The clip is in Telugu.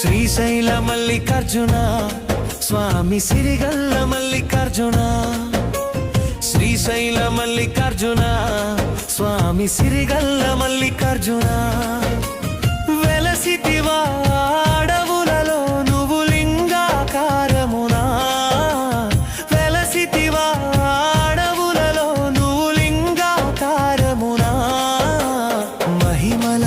శ్రీశైల మల్లికార్జున స్వామి సిరిగల్ల మల్లికార్జున. శ్రీశైల మల్లికార్జున స్వామి సిరిగల్ల మల్లికార్జున. వెలసితివా నువ్వు లింగాకారమునా. వెలసితివా నువ్వు లింగాకారమునా. మహిమల